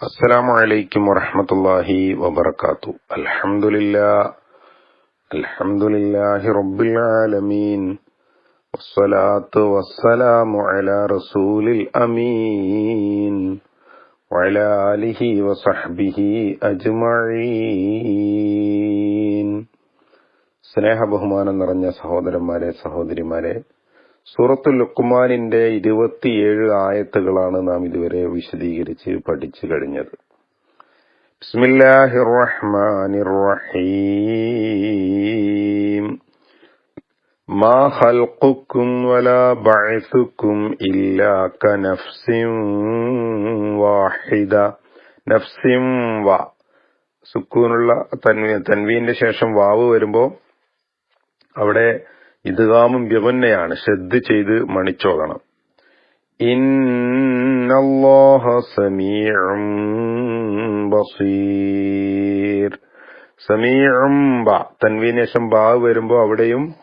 السلام عليكم ورحمة الله وبركاته الحمد لله الحمد لله رب العالمين والصلاة والسلام على رسول الأمين وعلى آله وصحبه أجمعين സ്നേഹ ബഹുമാനം നിറഞ്ഞ സഹോദരന്മാരെ സഹോദരിമാരെ സൂറത്തുൽ ലുക്കുമാനിന്റെ ഇരുപത്തിയേഴ് ആയത്തുകളാണ് നാം ഇതുവരെ വിശദീകരിച്ച് പഠിച്ചു കഴിഞ്ഞത്. ബിസ്മില്ലാഹിർ റഹ്മാനിർ റഹീം മാ ഖൽഖുക്കും വലാ ബഅസുക്കും ഇല്ലാ കനഫ്സിൻ വാഹിദ. നഫ്സിൻ വ. സുക്കൂനുള്ള തൻവീ തൻവീന്റെ ശേഷം വാവ് വരുമ്പോ അവിടെ ഇദ്ഗാമും വ്യവന്നയാണ് ശ്രദ്ധ ചെയ്ത് മണിച്ചോകണം. ഇന്നല്ലാഹ സമീഉം ബസീർ. സമീഉം ബ. തൻവീന് ശേഷം ബാ വരുമ്പോ അവിടെയും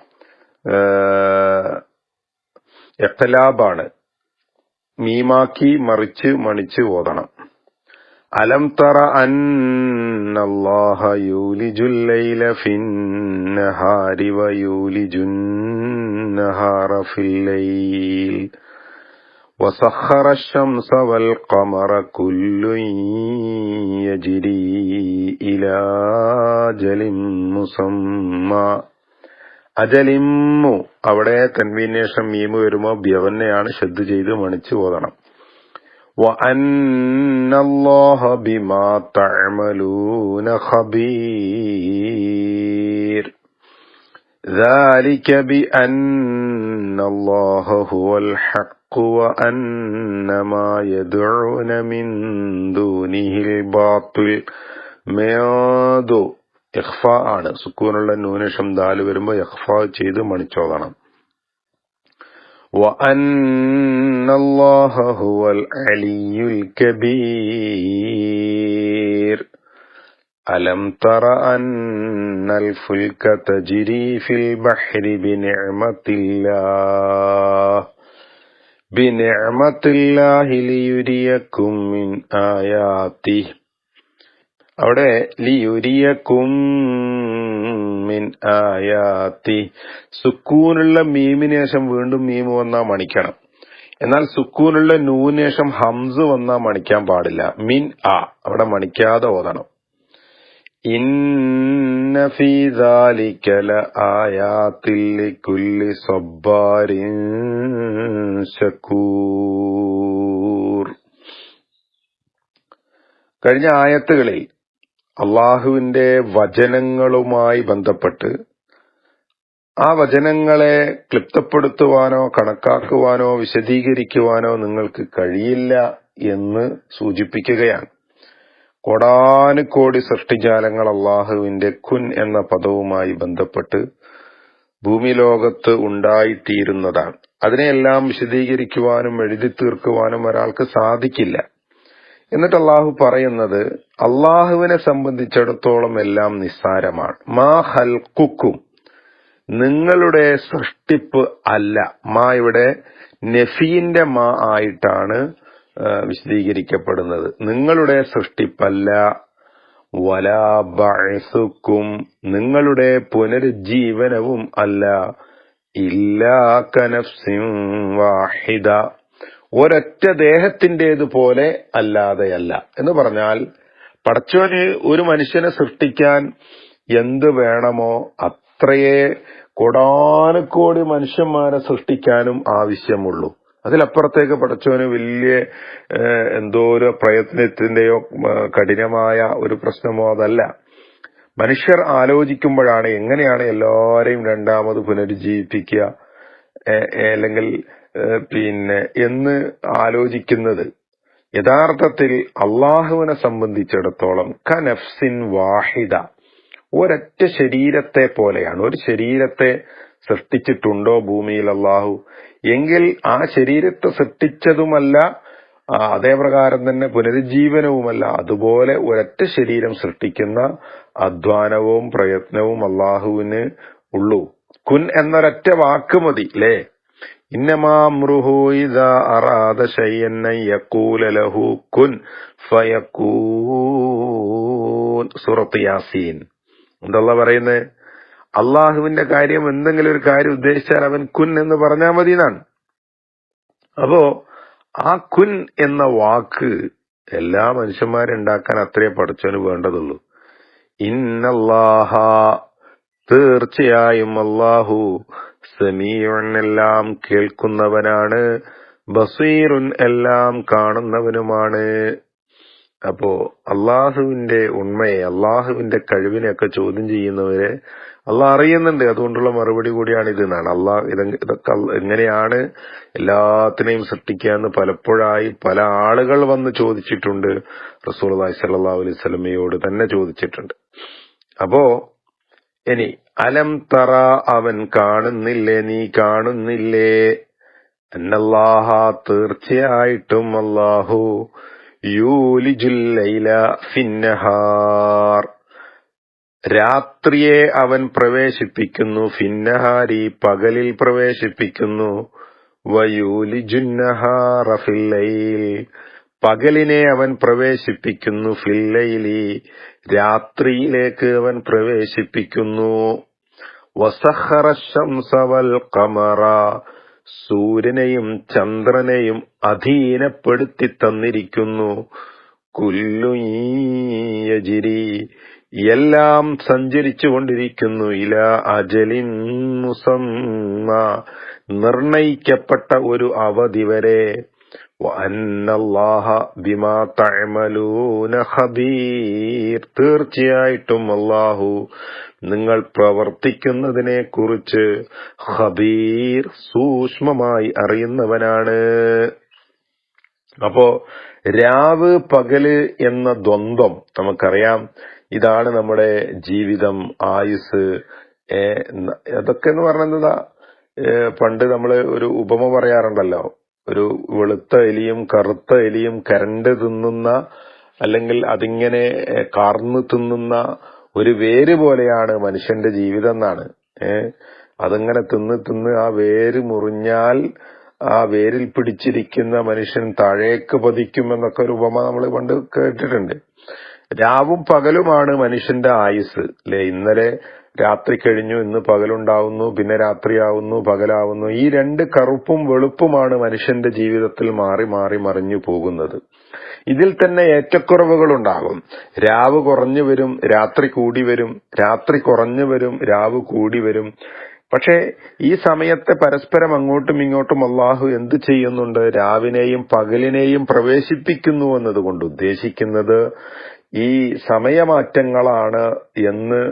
എഖലാബാണ്. മീമാക്കി മറിച്ച് മണിച്ച് ഓതണം. അലം തറ അന്നല്ലാഹ യൂലിജുൽ ലൈല ഫിന്നഹാരി വയൂലിജുൻ നഹാറ ഫിൽ ലൈൽ وسخر الشمس والقمر كل يجري إلى أجل مسمى അജലിമ്മു അവിടെ തൻവീനേഷം മീമ് വരുമ്പോ ബിയവന്നെയാണ് ശ്രദ്ധ ചെയ്ത് മണിച്ച് ഓതണം وأن الله بما تعملون خبير ذلك بأن الله هو الحق وأن ما يدعون من دونه الباطل മേതു ഇഖ്ഫ ആണ് സുക്കൂനുള്ള ന്യൂനഷം ദാല് വരുമ്പോ ഇഖ്ഫ ചെയ്ത് മണിച്ചോകണം وأن الله هو العلي الكبير. ألم تر أن الفلك تجري في البحر بنعمة الله؟ بنعمة الله ليريكم من آياته. അവിടെ ലിയുരിയക്കും മിൻ ആയാത്തി. സുക്കൂനുള്ള മീമിനേഷം വീണ്ടും മീമ് വന്നാ മണിക്കണം. എന്നാൽ സുക്കൂനുള്ള നൂനേഷം ഹംസ് വന്നാ മണിക്കാൻ പാടില്ല. മിൻ ആ അവിടെ മണിക്കാതെ ഓതണം. കഴിഞ്ഞ ആയത്തുകളിൽ അള്ളാഹുവിന്റെ വചനങ്ങളുമായി ബന്ധപ്പെട്ട് ആ വചനങ്ങളെ ക്ലിപ്തപ്പെടുത്തുവാനോ കണക്കാക്കുവാനോ വിശദീകരിക്കുവാനോ നിങ്ങൾക്ക് കഴിയില്ല എന്ന് സൂചിപ്പിക്കുകയാണ്. കോടാനുകോടി സൃഷ്ടിജാലങ്ങൾ അള്ളാഹുവിന്റെ കുൻ എന്ന പദവുമായി ബന്ധപ്പെട്ട് ഭൂമി ലോകത്ത് ഉണ്ടായിത്തീരുന്നതാണ്. അതിനെയെല്ലാം വിശദീകരിക്കുവാനും എഴുതി തീർക്കുവാനും ഒരാൾക്ക് സാധിക്കില്ല. എന്നിട്ട് അള്ളാഹു പറയുന്നത് അള്ളാഹുവിനെ സംബന്ധിച്ചിടത്തോളം എല്ലാം നിസ്സാരമാണ്. മാ ഹൽക്കുക്കും നിങ്ങളുടെ സൃഷ്ടിപ്പ് അല്ല. മാ ഇവിടെ നഫീന്റെ മാ ആയിട്ടാണ് വിശദീകരിക്കപ്പെടുന്നത്. നിങ്ങളുടെ സൃഷ്ടിപ്പല്ല. വലാ ബഅസുക്കും. നിങ്ങളുടെ പുനരുജ്ജീവനവും അല്ല. ഇല്ലാ കനഫ്സിൻ വാഹിദ. ഒരൊറ്റ ദേഹത്തിന്റെതുപോലെ അല്ലാതെയല്ല. എന്ന് പറഞ്ഞാൽ പടച്ചോന് ഒരു മനുഷ്യനെ സൃഷ്ടിക്കാൻ എന്ത് വേണമോ അത്രയേ കോടാനുകോടി മനുഷ്യന്മാരെ സൃഷ്ടിക്കാനും ആവശ്യമുള്ളൂ. അതിലപ്പുറത്തേക്ക് പടച്ചോന് വലിയ എന്തോ ഒരു പ്രയത്നത്തിന്റെയോ കഠിനമായ ഒരു പ്രശ്നമോ അതല്ല. മനുഷ്യർ ആലോചിക്കുമ്പോഴാണ് എങ്ങനെയാണ് എല്ലാവരെയും രണ്ടാമത് പുനരുജ്ജീവിപ്പിക്കുക? അല്ലെങ്കിൽ പിന്നെ എന്ന് ആലോചിക്കുന്നത്. യഥാർത്ഥത്തിൽ അള്ളാഹുവിനെ സംബന്ധിച്ചിടത്തോളം കനഫ്സിൻ വാഹിദ. ഒരൊറ്റ ശരീരത്തെ പോലെയാണ്. ഒരു ശരീരത്തെ സൃഷ്ടിച്ചിട്ടുണ്ടോ ഭൂമിയിൽ അള്ളാഹു? എങ്കിൽ ആ ശരീരത്തെ സൃഷ്ടിച്ചതുമല്ല അതേപ്രകാരം തന്നെ പുനരുജ്ജീവനവുമല്ല. അതുപോലെ ഒരൊറ്റ ശരീരം സൃഷ്ടിക്കുന്ന അധ്വാനവും പ്രയത്നവും അള്ളാഹുവിന് ഉള്ളൂ. കുൻ എന്നൊരൊറ്റ വാക്ക് മതി അല്ലേ സൂറത്ത് യാസീൻ. എന്തല്ല പറയുന്നത് അള്ളാഹുവിന്റെ കാര്യം എന്തെങ്കിലും ഒരു കാര്യം ഉദ്ദേശിച്ചാൽ അവൻ കുൻ എന്ന് പറഞ്ഞാൽ മതി എന്നാണ്. അപ്പോ ആ കുൻ എന്ന വാക്ക് എല്ലാ മനുഷ്യന്മാരുണ്ടാക്കാൻ അത്രേ പഠിച്ചവന് വേണ്ടതുള്ളൂ. ഇന്നല്ലാഹ തീർച്ചയായും അള്ളാഹു സമീഉൻ എല്ലാം കേൾക്കുന്നവനാണ്. ബസീറുൻ എല്ലാം കാണുന്നവനുമാണ്. അപ്പോ അള്ളാഹുവിന്റെ ഉണ്മയെ അള്ളാഹുവിന്റെ കഴിവിനെയൊക്കെ ചോദ്യം ചെയ്യുന്നവരെ അള്ളാഹ് അറിയുന്നുണ്ട്. അതുകൊണ്ടുള്ള മറുപടി കൂടിയാണ് ഇത് എന്നാണ്. അള്ളാഹ് ഇത് ഇതൊക്കെ എങ്ങനെയാണ് എല്ലാത്തിനെയും സൃഷ്ടിക്കുക എന്ന് പലപ്പോഴായി പല ആളുകൾ വന്ന് ചോദിച്ചിട്ടുണ്ട്. റസൂൽ അലൈഹി സ്വലമയോട് തന്നെ ചോദിച്ചിട്ടുണ്ട്. അപ്പോ ഇനി അലം തറ അവൻ കാണുന്നില്ലേ നീ കാണുന്നില്ലേ? അന്നല്ലാഹ തീർച്ചയായിട്ടും അല്ലാഹു യൂലിജുൽ ലൈല ഫിന്നഹാർ. രാത്രിയെ അവൻ പ്രവേശിപ്പിക്കുന്നു ഫിന്നഹാരി പകലിൽ പ്രവേശിപ്പിക്കുന്നു. വയൂലിജുന്നഹാറ ഫില്ലൈൽ. പകലിനെ അവൻ പ്രവേശിപ്പിക്കുന്നു ഫില്ലൈലി. രാത്രിയിലേക്ക് അവൻ പ്രവേശിപ്പിക്കുന്നു. വസഖറ ശംസ വൽ ഖമറ. സൂര്യനെയും ചന്ദ്രനെയും അധീനപ്പെടുത്തി തന്നിരിക്കുന്നു. കുല്ലു യജിരി. എല്ലാം സഞ്ചരിച്ചു കൊണ്ടിരിക്കുന്നു. ഇല അജലിൻ മുസമ്മ. നിർണയിക്കപ്പെട്ട ഒരു അവധി വരെ. തീർച്ചയായിട്ടും അല്ലാഹു നിങ്ങൾ പ്രവർത്തിക്കുന്നതിനെ കുറിച്ച് ഖബീർ സൂക്ഷ്മമായി അറിയുന്നവനാണ്. അപ്പോ രാവ് പകൽ എന്ന ദ്വന്ദ്വം നമുക്കറിയാം. ഇതാണ് നമ്മുടെ ജീവിതം ആയുസ് അതൊക്കെ എന്ന് പറഞ്ഞത് പണ്ട് നമ്മൾ ഒരു ഉപമ പറയാറുണ്ടല്ലോ. ഒരു വെളുത്ത എലിയും കറുത്ത എലിയും കരണ്ട് തിന്നുന്ന അല്ലെങ്കിൽ അതിങ്ങനെ കാർന്ന് തിന്നുന്ന ഒരു വേര് പോലെയാണ് മനുഷ്യന്റെ ജീവിതം എന്നാണ്. ഏഹ് അതങ്ങനെ തിന്ന് തിന്ന് ആ വേര് മുറിഞ്ഞാൽ ആ വേരിൽ പിടിച്ചിരിക്കുന്ന മനുഷ്യൻ താഴേക്ക് പതിക്കും എന്നൊക്കെ ഒരു ഉപമ നമ്മൾ പണ്ട് കേട്ടിട്ടുണ്ട്. രാവും പകലുമാണ് മനുഷ്യന്റെ ആയുസ്. അല്ലെ ഇന്നലെ രാത്രി കഴിഞ്ഞു ഇന്ന് പകലുണ്ടാവുന്നു പിന്നെ രാത്രിയാവുന്നു പകലാവുന്നു. ഈ രണ്ട് കറുപ്പും വെളുപ്പുമാണ് മനുഷ്യന്റെ ജീവിതത്തിൽ മാറി മാറി മറിഞ്ഞു പോകുന്നത്. ഇതിൽ തന്നെ ഏറ്റക്കുറവുകൾ ഉണ്ടാകും രാവ് കുറഞ്ഞു വരും രാത്രി കൂടി വരും രാത്രി കുറഞ്ഞു വരും രാവ് കൂടി വരും. പക്ഷേ ഈ സമയത്തെ പരസ്പരം അങ്ങോട്ടും ഇങ്ങോട്ടും അള്ളാഹു എന്ത് ചെയ്യുന്നുണ്ട്? രാവിനെയും പകലിനെയും പ്രവേശിപ്പിക്കുന്നു എന്നതുകൊണ്ട് ഉദ്ദേശിക്കുന്നത് ഈ സമയമാറ്റങ്ങളാണ് എന്ന്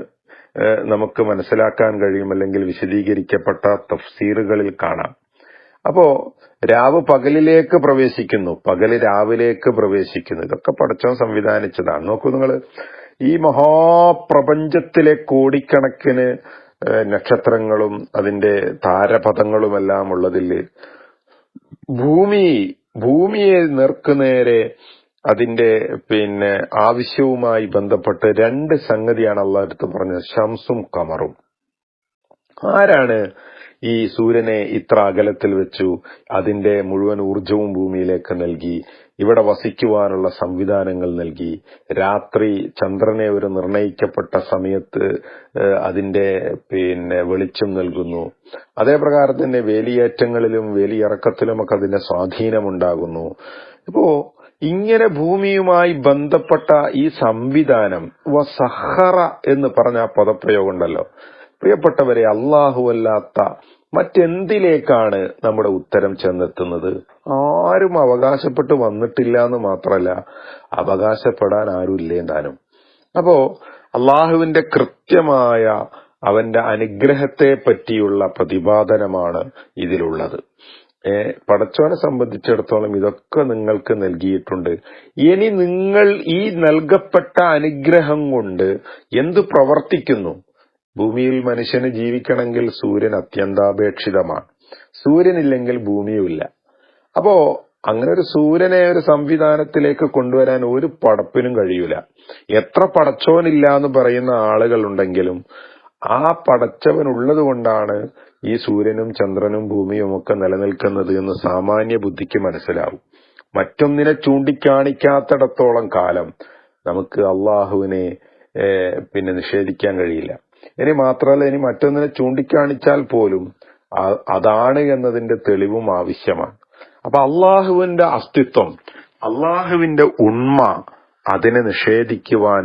നമുക്ക് മനസ്സിലാക്കാൻ കഴിയും അല്ലെങ്കിൽ വിശദീകരിക്കപ്പെട്ട തഫ്സീറുകളിൽ കാണാം. അപ്പോ രാവ് പകലിലേക്ക് പ്രവേശിക്കുന്നു. പകൽ രാവിലേക്ക് പ്രവേശിക്കുന്നു. ഇതൊക്കെ പടച്ചോൻ സംവിധാനിച്ചതാണ്. നോക്കൂ നിങ്ങൾ ഈ മഹാപ്രപഞ്ചത്തിലെ കോടിക്കണക്കിന് നക്ഷത്രങ്ങളും അതിന്റെ താരപഥങ്ങളുമെല്ലാം ഉള്ളതിൽ ഭൂമി ഭൂമിയെ നേർക്കുനേരെ അതിന്റെ പിന്നെ ആവശ്യവുമായി ബന്ധപ്പെട്ട് രണ്ട് സംഗതിയാണ് അള്ളാഹ് അടുത്ത് പറഞ്ഞത്. ഷംസും കമറും. ആരാണ് ഈ സൂര്യനെ ഇത്ര അകലത്തിൽ വെച്ചു അതിന്റെ മുഴുവൻ ഊർജവും ഭൂമിയിലേക്ക് നൽകി. ഇവിടെ വസിക്കുവാനുള്ള സംവിധാനങ്ങൾ നൽകി. രാത്രി ചന്ദ്രനെ ഒരു നിർണയിക്കപ്പെട്ട സമയത്ത് അതിന്റെ പിന്നെ വെളിച്ചം നൽകുന്നു. അതേപ്രകാരം തന്നെ വേലിയേറ്റങ്ങളിലും വേലിയിറക്കത്തിലുമൊക്കെ അതിന്റെ സ്വാധീനമുണ്ടാകുന്നു. ഇപ്പോ ഇങ്ങനെ ഭൂമിയുമായി ബന്ധപ്പെട്ട ഈ സംവിധാനം വസഹറ എന്ന് പറഞ്ഞ പദപ്രയോഗം ഉണ്ടല്ലോ പ്രിയപ്പെട്ടവരെ അല്ലാഹുവല്ലാത്ത മറ്റെന്തിലേക്കാണ് നമ്മുടെ ഉത്തരം ചെന്നെത്തുന്നത്? ആരും അവകാശപ്പെട്ട് വന്നിട്ടില്ല എന്ന് മാത്രമല്ല അവകാശപ്പെടാൻ ആരും ഇല്ലേന്താനും അപ്പോ അള്ളാഹുവിന്റെ കൃത്യമായ അവന്റെ അനുഗ്രഹത്തെ പറ്റിയുള്ള പ്രതിപാദനമാണ് ഇതിലുള്ളത്. ഏ, പടച്ചവനെ സംബന്ധിച്ചിടത്തോളം ഇതൊക്കെ നിങ്ങൾക്ക് നൽകിയിട്ടുണ്ട്. ഇനി നിങ്ങൾ ഈ നൽകപ്പെട്ട അനുഗ്രഹം കൊണ്ട് എന്തു പ്രവർത്തിക്കുന്നു? ഭൂമിയിൽ മനുഷ്യന് ജീവിക്കണമെങ്കിൽ സൂര്യൻ അത്യന്താപേക്ഷിതമാണ്. സൂര്യനില്ലെങ്കിൽ ഭൂമിയുമില്ല. അപ്പോ അങ്ങനെ ഒരു സൂര്യനെ ഒരു സംവിധാനത്തിലേക്ക് കൊണ്ടുവരാൻ ഒരു പടപ്പിനും കഴിയൂല. എത്ര പടച്ചോനില്ല എന്ന് പറയുന്ന ആളുകൾ ഉണ്ടെങ്കിലും ആ പടച്ചവൻ ഉള്ളത് കൊണ്ടാണ് ഈ സൂര്യനും ചന്ദ്രനും ഭൂമിയും ഒക്കെ നിലനിൽക്കുന്നത് എന്ന് സാമാന്യ ബുദ്ധിക്ക് മനസ്സിലാവും. മറ്റൊന്നിനെ ചൂണ്ടിക്കാണിക്കാത്തിടത്തോളം കാലം നമുക്ക് അള്ളാഹുവിനെ പിന്നെ നിഷേധിക്കാൻ കഴിയില്ല. ഇനി മാത്രമല്ല ഇനി മറ്റൊന്നിനെ ചൂണ്ടിക്കാണിച്ചാൽ പോലും അതാണ് എന്നതിന്റെ തെളിവും ആവശ്യമാണ്. അപ്പൊ അള്ളാഹുവിന്റെ അസ്തിത്വം അള്ളാഹുവിന്റെ ഉണ്മ അതിനെ നിഷേധിക്കുവാൻ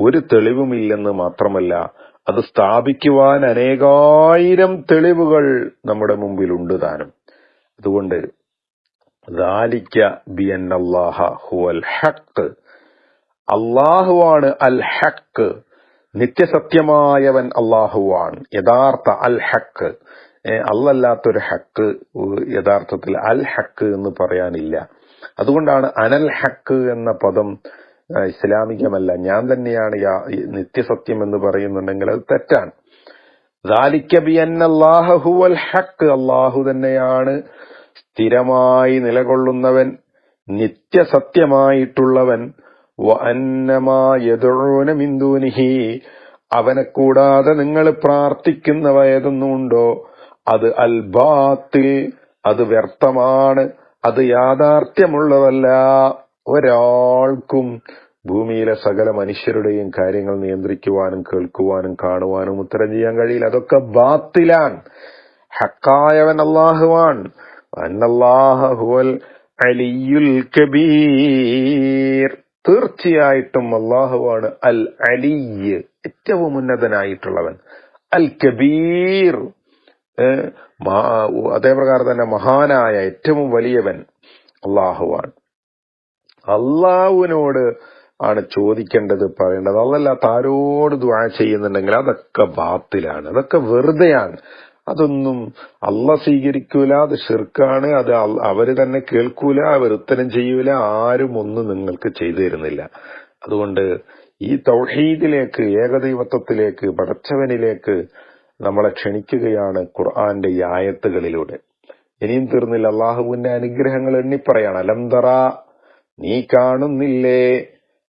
ഒരു തെളിവുമില്ലെന്ന് മാത്രമല്ല അത് സ്ഥാപിക്കുവാൻ അനേകായിരം തെളിവുകൾ നമ്മുടെ മുമ്പിലുണ്ട് താനും. അതുകൊണ്ട് ദാലിക്ക ബി അൻ ഹുവൽ അള്ളാഹുവാണ് അൽ ഹക്ക് നിത്യസത്യമായവൻ അള്ളാഹുവാണ് യഥാർത്ഥ അൽ ഹക്ക് അല്ലല്ലാത്തൊരു ഹക്ക് യഥാർത്ഥത്തിൽ അൽ ഹക്ക് എന്ന് പറയാനില്ല. അതുകൊണ്ടാണ് അനൽ ഹക്ക് എന്ന പദം ഇസ്ലാമികമല്ല. ഞാൻ തന്നെയാണ് നിത്യസത്യം എന്ന് പറയുന്നുണ്ടെങ്കിൽ അത് തെറ്റാണ്. ഹക്ക് അള്ളാഹു തന്നെയാണ് സ്ഥിരമായി നിലകൊള്ളുന്നവൻ നിത്യസത്യമായിട്ടുള്ളവൻ വഅന്നമാ യദഊന മിൻ ദൂനിഹി. അവനെ കൂടാതെ നിങ്ങൾ പ്രാർത്ഥിക്കുന്നവ ഏതൊന്നുമുണ്ടോ അത് അൽബാത്തിൽ അത് വ്യർത്ഥമാണ് അത് യാഥാർത്ഥ്യമുള്ളതല്ല. ഒരാൾക്കും ഭൂമിയിലെ സകല മനുഷ്യരുടെയും കാര്യങ്ങൾ നിയന്ത്രിക്കുവാനും കേൾക്കുവാനും കാണുവാനും ഉത്തരം ചെയ്യാൻ കഴിയില്ല. അതൊക്കെ ബാത്തിലാൻ ഹക്കായവൻ അള്ളാഹുവാൻ അന്നല്ലാഹ ഹുവൽ അലിയുൽ കബീർ. തീർച്ചയായിട്ടും അള്ളാഹുവാണ് അൽ അലിയ് ഏറ്റവും ഉന്നതനായിട്ടുള്ളവൻ. അൽ കബീർ അതേപ്രകാരം തന്നെ മഹാനായ ഏറ്റവും വലിയവൻ അള്ളാഹുവാണ് അള്ളാഹുവിനോട് ആണ് ചോദിക്കേണ്ടത് പറയേണ്ടത്. അതല്ലാത്ത ആരോട് ദ്വാ ചെയ്യുന്നുണ്ടെങ്കിൽ അതൊക്കെ ബാത്തിലാണ് അതൊക്കെ വെറുതെയാണ്. അതൊന്നും അല്ല സ്വീകരിക്കൂല അത് ഷിർക്കാണ് അത് അവർ തന്നെ കേൾക്കൂല അവർ ഉത്തരം ചെയ്യൂല ആരും ഒന്നും നിങ്ങൾക്ക് ചെയ്തു തരുന്നില്ല. അതുകൊണ്ട് ഈ തൗഹീദിലേക്ക് ഏകദൈവത്വത്തിലേക്ക് പടച്ചവനിലേക്ക് നമ്മളെ ക്ഷണിക്കുകയാണ് ഖുർആന്റെ ഈ ആയത്തുകളിലൂടെ. ഇനിയും തീർന്നില്ല അള്ളാഹുവിന്റെ അനുഗ്രഹങ്ങൾ എണ്ണിപ്പറയാണ്. അലന്തറ നീ കാണുന്നില്ലേ?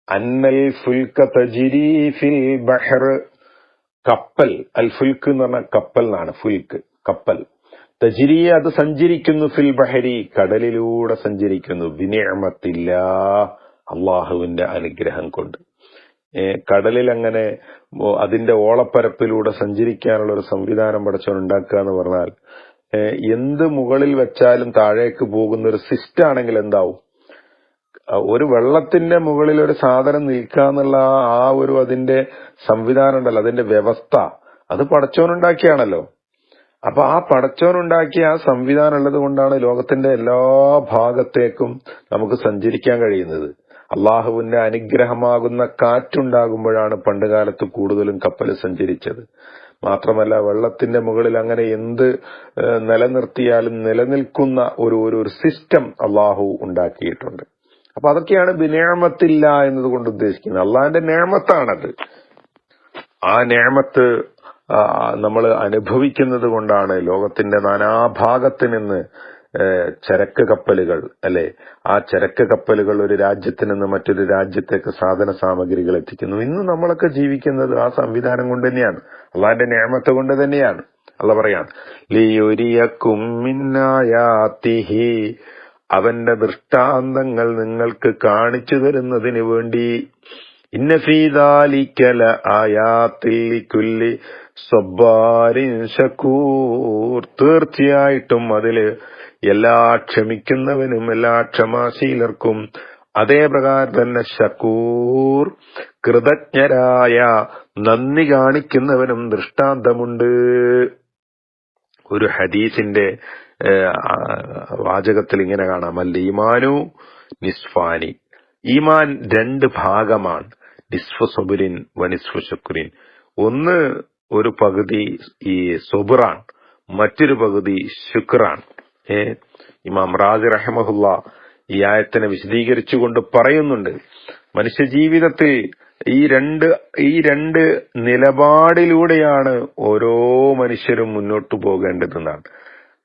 അന്നൽ ഫുൽക തജിരി ഫിൽ ബഹർ കപ്പൽ അൽ ഫുൽക്ക് എന്ന് പറഞ്ഞ കപ്പൽ എന്നാണ് ഫുൽക്ക് കപ്പൽ. തജിരി അത് സഞ്ചരിക്കുന്നു ഫിൽ ബഹരി കടലിലൂടെ സഞ്ചരിക്കുന്നു. വിനിയമത്തില്ല അള്ളാഹുവിന്റെ അനുഗ്രഹം കൊണ്ട്. കടലിൽ അങ്ങനെ അതിന്റെ ഓളപ്പരപ്പിലൂടെ സഞ്ചരിക്കാനുള്ള ഒരു സംവിധാനം പടച്ചവൻ ഉണ്ടാക്കുക എന്ന് പറഞ്ഞാൽ എന്ത് മുകളിൽ വെച്ചാലും താഴേക്ക് പോകുന്ന ഒരു സിസ്റ്റാണെങ്കിൽ എന്താവും? ഒരു വെള്ളത്തിന്റെ മുകളിൽ ഒരു സാധനം നിൽക്കുക എന്നുള്ള ആ- ഒരു അതിന്റെ സംവിധാനം ഉണ്ടല്ലോ അതിന്റെ വ്യവസ്ഥ. അത് പടച്ചോനുണ്ടാക്കിയാണല്ലോ. അപ്പൊ ആ പടച്ചോനുണ്ടാക്കിയ ആ സംവിധാനം ഉള്ളത് കൊണ്ടാണ് ലോകത്തിന്റെ എല്ലാ ഭാഗത്തേക്കും നമുക്ക് സഞ്ചരിക്കാൻ കഴിയുന്നത്. അള്ളാഹുവിന്റെ അനുഗ്രഹമാകുന്ന കാറ്റുണ്ടാകുമ്പോഴാണ് പണ്ടുകാലത്ത് കൂടുതലും കപ്പൽ സഞ്ചരിച്ചത്. മാത്രമല്ല വെള്ളത്തിന്റെ മുകളിൽ അങ്ങനെ എന്ത് നിലനിർത്തിയാലും നിലനിൽക്കുന്ന ഒരു ഒരു സിസ്റ്റം അള്ളാഹു ഉണ്ടാക്കിയിട്ടുണ്ട്. അപ്പൊ അതൊക്കെയാണ് ബിനേമത്തില്ല എന്നതുകൊണ്ട് ഉദ്ദേശിക്കുന്നത്. അള്ളാഹിന്റെ നേമത്താണത്. ആ നേമത്ത് നമ്മൾ അനുഭവിക്കുന്നത് കൊണ്ടാണ് ലോകത്തിന്റെ നാനാഭാഗത്ത് നിന്ന് ചരക്ക് കപ്പലുകൾ അല്ലെ? ആ ചരക്ക് കപ്പലുകൾ ഒരു രാജ്യത്ത് നിന്ന് മറ്റൊരു രാജ്യത്തേക്ക് സാധന സാമഗ്രികൾ എത്തിക്കുന്നു. ഇന്ന് നമ്മളൊക്കെ ജീവിക്കുന്നത് ആ സംവിധാനം കൊണ്ട് തന്നെയാണ്. അള്ളാഹിന്റെ നേമത്ത് കൊണ്ട് തന്നെയാണ്. അല്ല പറയാണ് ലിയുരിയക്കും അവന്റെ ദൃഷ്ടാന്തങ്ങൾ നിങ്ങൾക്ക് കാണിച്ചു തരുന്നതിന് വേണ്ടി. ഇന്ന ഫീദാലിക്കല ആയാത്തിൽ കുല്ലി സ്വബാരിൻ തീർച്ചയായിട്ടും അതിൽ എല്ലാ ക്ഷമിക്കുന്നവനും എല്ലാ ക്ഷമാശീലർക്കും അതേ പ്രകാരം തന്നെ ശക്കൂർ കൃതജ്ഞരായ നന്ദി കാണിക്കുന്നവനും ദൃഷ്ടാന്തമുണ്ട്. ഒരു ഹദീസിന്റെ വാചകത്തിൽ ഇങ്ങനെ കാണാം. അൽ ഈമാനു നിസ്ഫാനി. ഈമാൻ രണ്ട് ഭാഗമാണ്. നിസ്ഫ സബുരിൻ നിസ്ഫ ശുക്രിൻ. ഒന്ന് ഒരു പകുതി ഈ സൊബുറാൻ മറ്റൊരു പകുതി ശുക്രാൻ ഏ ഇമാം റാജി റഹമഹുല്ല ഈ ആയത്തിനെ വിശദീകരിച്ചുകൊണ്ട് പറയുന്നുണ്ട്. മനുഷ്യ ജീവിതത്തിൽ ഈ രണ്ട് ഈ രണ്ട് നിലപാടിലൂടെയാണ് ഓരോ മനുഷ്യരും മുന്നോട്ടു പോകേണ്ടതെന്നാണ്.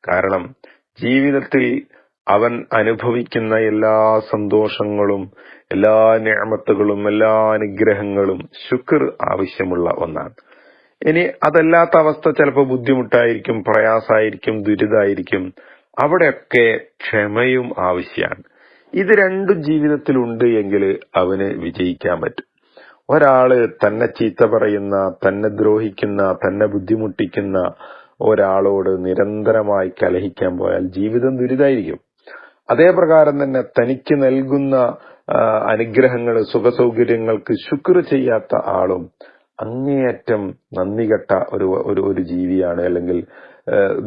കാരണം ജീവിതത്തിൽ അവൻ അനുഭവിക്കുന്ന എല്ലാ സന്തോഷങ്ങളും എല്ലാ ഞാമത്തുകളും എല്ലാ അനുഗ്രഹങ്ങളും ശുക്ർ ആവശ്യമുള്ള ഒന്നാണ്. ഇനി അതല്ലാത്ത അവസ്ഥ ചിലപ്പോൾ ബുദ്ധിമുട്ടായിരിക്കും പ്രയാസായിരിക്കും ദുരിതായിരിക്കും. അവിടെയൊക്കെ ക്ഷമയും ആവശ്യമാണ്. ഇത് രണ്ടും ജീവിതത്തിലുണ്ട് എങ്കിൽ അവന് വിജയിക്കാൻ പറ്റും. ഒരാൾ തന്നെ ചീത്ത പറയുന്ന തന്നെ ദ്രോഹിക്കുന്ന തന്നെ ബുദ്ധിമുട്ടിക്കുന്ന ഒരാളോട് നിരന്തരമായി കലഹിക്കാൻ പോയാൽ ജീവിതം ദുരിതായിരിക്കും. അതേ പ്രകാരം തന്നെ തനിക്ക് നൽകുന്ന അനുഗ്രഹങ്ങൾ സുഖസൗകര്യങ്ങൾക്ക് ശുക്ർ ചെയ്യാത്ത ആളും അങ്ങേയറ്റം നന്ദി കെട്ട ഒരു ഒരു ഒരു ജീവിയാണ്. അല്ലെങ്കിൽ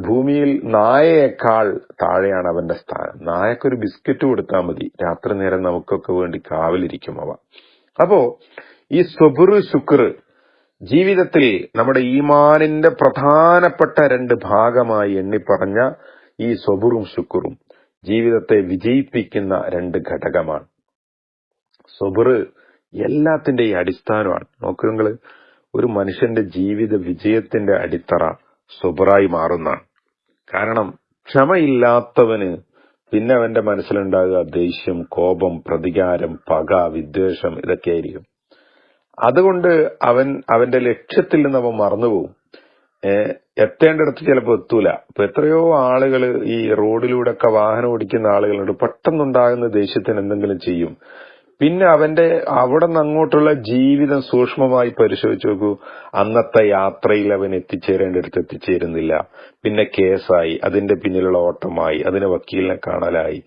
ഭൂമിയിൽ നായയേക്കാൾ താഴെയാണ് അവന്റെ സ്ഥാനം. നായക്കൊരു ബിസ്ക്കറ്റ് കൊടുത്താൽ മതി. രാത്രി നേരം നമുക്കൊക്കെ വേണ്ടി കാവലിരിക്കും അവ. അപ്പോ ഈ സ്വബുറു ശുക്ർ ജീവിതത്തിൽ നമ്മുടെ ഈമാനിന്റെ പ്രധാനപ്പെട്ട രണ്ട് ഭാഗമായി എണ്ണിപ്പറഞ്ഞ ഈ സ്വബുറും ശുക്റും ജീവിതത്തെ വിജയിപ്പിക്കുന്ന രണ്ട് ഘടകമാണ്. സ്വബറ് എല്ലാത്തിന്റെയും അടിസ്ഥാനമാണ്. നോക്കൂ നിങ്ങൾ ഒരു മനുഷ്യന്റെ ജീവിത വിജയത്തിന്റെ അടിത്തറ സ്വബറായി മാറുന്നതാണ്. കാരണം ക്ഷമയില്ലാത്തവന് പിന്നെ അവന്റെ മനസ്സിലുണ്ടാകുക ദേഷ്യം കോപം പ്രതികാരം പക വിദ്വേഷം ഇതൊക്കെയായിരിക്കും. അതുകൊണ്ട് അവൻ അവന്റെ ലക്ഷ്യത്തിൽ നിന്ന് അവൻ മറന്നുപോകും. എത്തേണ്ടടുത്ത് ചിലപ്പോൾ എത്തൂല. ഇപ്പൊ എത്രയോ ആളുകൾ ഈ റോഡിലൂടെ ഒക്കെ വാഹനം ഓടിക്കുന്ന ആളുകളുണ്ട്. പെട്ടെന്നുണ്ടാകുന്ന ദേഷ്യത്തിന് എന്തെങ്കിലും ചെയ്യും. പിന്നെ അവന്റെ അവിടെ നിന്ന് അങ്ങോട്ടുള്ള ജീവിതം സൂക്ഷ്മമായി പരിശോധിച്ചു നോക്കൂ. അന്നത്തെ യാത്രയിൽ അവൻ എത്തിച്ചേരേണ്ടിടത്ത് എത്തിച്ചേരുന്നില്ല. പിന്നെ കേസായി അതിന്റെ പിന്നിലുള്ള ഓട്ടമായി അതിന് വക്കീലിനെ കാണലായി.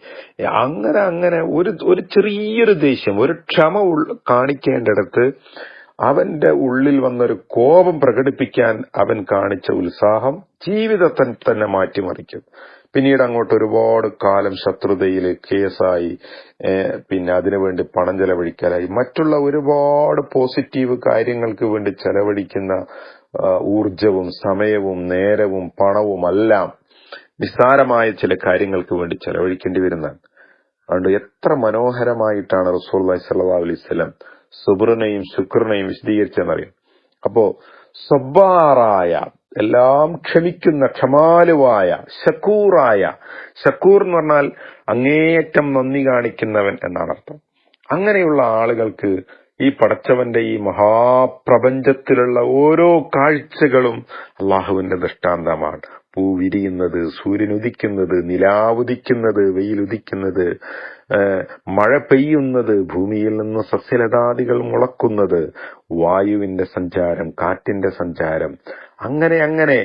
അങ്ങനെ അങ്ങനെ ഒരു ഒരു ചെറിയൊരു ദേഷ്യം ഒരു ക്ഷമ കാണിക്കേണ്ടിടത്ത് അവന്റെ ഉള്ളിൽ വന്നൊരു കോപം പ്രകടിപ്പിക്കാൻ അവൻ കാണിച്ച ഉത്സാഹം ജീവിതത്തെ തന്നെ മാറ്റിമറിക്കും. പിന്നീട് അങ്ങോട്ട് ഒരുപാട് കാലം ശത്രുതയിൽ കേസായി പിന്നെ അതിനുവേണ്ടി പണം ചെലവഴിക്കലായി മറ്റുള്ള ഒരുപാട് പോസിറ്റീവ് കാര്യങ്ങൾക്ക് വേണ്ടി ചെലവഴിക്കുന്ന ഊർജവും സമയവും നേരവും പണവും എല്ലാം നിസ്സാരമായ ചില കാര്യങ്ങൾക്ക് വേണ്ടി ചെലവഴിക്കേണ്ടി വരുന്നതാണ്. അതുകൊണ്ട് എത്ര മനോഹരമായിട്ടാണ് റസൂൽ സല്ലാ അലൈഹി വസല്ലം സുബ്രനെയും ശുക്രനെയും വിശദീകരിച്ചെന്നറിയാം അപ്പോ സബ്ബാറായ എല്ലാം ക്ഷമിക്കുന്ന ക്ഷമാലുവായ ശക്കൂറായ ശക്കൂർ എന്ന് പറഞ്ഞാൽ അങ്ങേയറ്റം നന്ദി കാണിക്കുന്നവൻ എന്നാണ് അർത്ഥം. അങ്ങനെയുള്ള ആളുകൾക്ക് ഈ പടച്ചവന്റെ ഈ മഹാപ്രപഞ്ചത്തിലുള്ള ഓരോ കാഴ്ചകളും അള്ളാഹുവിന്റെ ദൃഷ്ടാന്തമാണ്. പൂ വിരിയുന്നത് സൂര്യൻ ഉദിക്കുന്നത് നിലാവുദിക്കുന്നത് വെയിലുദിക്കുന്നത് മഴ പെയ്യുന്നത് ഭൂമിയിൽ നിന്ന് സസ്യലതാദികൾ മുളക്കുന്നത് വായുവിന്റെ സഞ്ചാരം കാറ്റിന്റെ സഞ്ചാരം. അങ്ങനെ അങ്ങനെ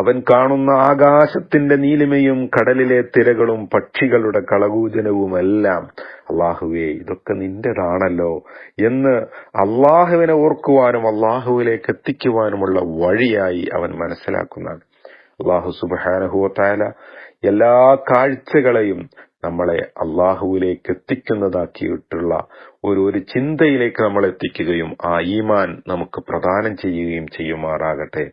അവൻ കാണുന്ന ആകാശത്തിന്റെ നീലിമയും കടലിലെ തിരകളും പക്ഷികളുടെ കളകൂജനവുമെല്ലാം. അള്ളാഹുവേ ഇതൊക്കെ നിന്റേതാണല്ലോ എന്ന് അള്ളാഹുവിനെ ഓർക്കുവാനും അള്ളാഹുവിലേക്ക് എത്തിക്കുവാനുമുള്ള വഴിയായി അവൻ മനസ്സിലാക്കുന്നതാണ് അള്ളാഹു സുബാനഹുല എല്ലാ കാഴ്ചകളെയും നമ്മളെ അള്ളാഹുവിലേക്ക് എത്തിക്കുന്നതാക്കിയിട്ടുള്ള ഒരു ഒരു ചിന്തയിലേക്ക് നമ്മൾ എത്തിക്കുകയും ആ ഈമാൻ നമുക്ക് പ്രദാനം ചെയ്യുകയും ചെയ്യുമാറാകട്ടെ.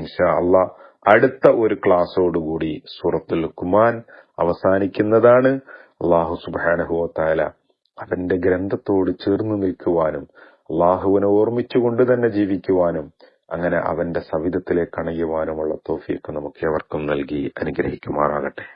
ഇൻഷാ അള്ളാ അടുത്ത ഒരു ക്ലാസ്സോടുകൂടി സൂറത്തുൽ കുമാൻ അവസാനിക്കുന്നതാണ്. അള്ളാഹു സുബാനഹുവത്തായ അവന്റെ ഗ്രന്ഥത്തോട് ചേർന്ന് നിൽക്കുവാനും അള്ളാഹുവിനെ ഓർമ്മിച്ചുകൊണ്ട് തന്നെ ജീവിക്കുവാനും അങ്ങനെ അവന്റെ സവിധത്തിലേക്ക് അണയുവാനുമുള്ള തോഫിയൊക്കെ നമുക്ക് ഏവർക്കും നൽകി അനുഗ്രഹിക്കുമാറാകട്ടെ.